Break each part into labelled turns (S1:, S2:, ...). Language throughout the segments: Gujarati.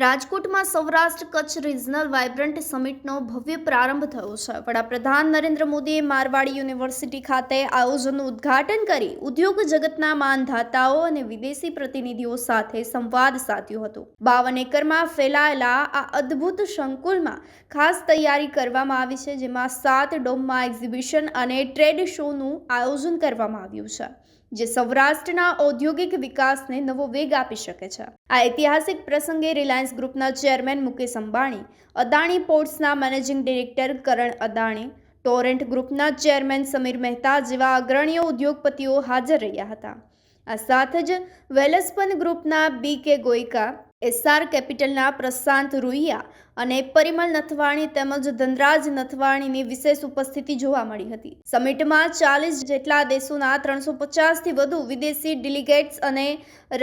S1: રાજકોટમાં સૌરાષ્ટ્ર કચ્છ રિજનલ વાઇબ્રન્ટ સમિટનો ભવ્ય પ્રારંભ થયો છે. વડાપ્રધાન નરેન્દ્ર મોદીએ મારવાડી યુનિવર્સિટી ખાતે આયોજનનું ઉદ્ઘાટન કરી ઉદ્યોગ જગતના માનધાતાઓ અને વિદેશી પ્રતિનિધિઓ સાથે સંવાદ સાધ્યો હતો. બાવન એકરમાં ફેલાયેલા આ અદ્ભુત સંકુલમાં ખાસ તૈયારી કરવામાં આવી છે, જેમાં સાત ડોમમાં એક્ઝિબિશન અને ટ્રેડ શોનું આયોજન કરવામાં આવ્યું છે, જે સૌરાષ્ટ્રના ઔદ્યોગિક વિકાસને નવો વેગ આપી શકે છે. આ ઐતિહાસિક પ્રસંગે રિલાયન્સ ગ્રુપના chairman Mukesh Ambani, Adani પોર્ટ્સના managing director Karan Adani, Torrent ગ્રુપના ચેરમેન સમીર મહેતા જેવા અગ્રણીય ઉદ્યોગપતિઓ હાજર રહ્યા હતા. આ સાથે જ વેલસ્પન ગ્રુપના બી કે ગોયકા, એસઆર કેપિટલના પ્રશાંત રૂહિયા અને પરિમલ નથવાણી તેમજ ધનરાજ નથવાણીની વિશેષ ઉપસ્થિતિ જોવા મળી હતી. સમિટમાં ચાલીસ જેટલા દેશોના ત્રણસો પચાસથી વધુ વિદેશી ડેલિગેટ્સ અને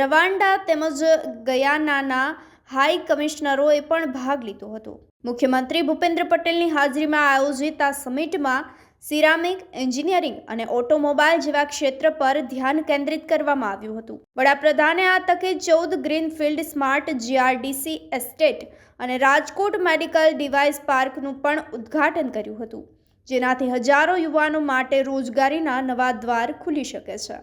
S1: રવાન્ડા તેમજ ગયાનાના હાઈ કમિશનરોએ પણ ભાગ લીધો હતો. મુખ્યમંત્રી ભૂપેન્દ્ર પટેલની હાજરીમાં આયોજિત આ સમિટમાં સિરામિક એન્જિનિયરિંગ અને ઓટોમોબાઈલ જેવા ક્ષેત્ર પર ધ્યાન કેન્દ્રિત કરવામાં આવ્યું હતું. વડાપ્રધાને આ તકે ચૌદ ગ્રીનફિલ્ડ સ્માર્ટ જીઆરડીસી એસ્ટેટ અને રાજકોટ મેડિકલ ડિવાઇસ પાર્કનું પણ ઉદ્ઘાટન કર્યું હતું, જેનાથી હજારો યુવાનો માટે રોજગારીના નવા દ્વાર ખુલી શકે છે.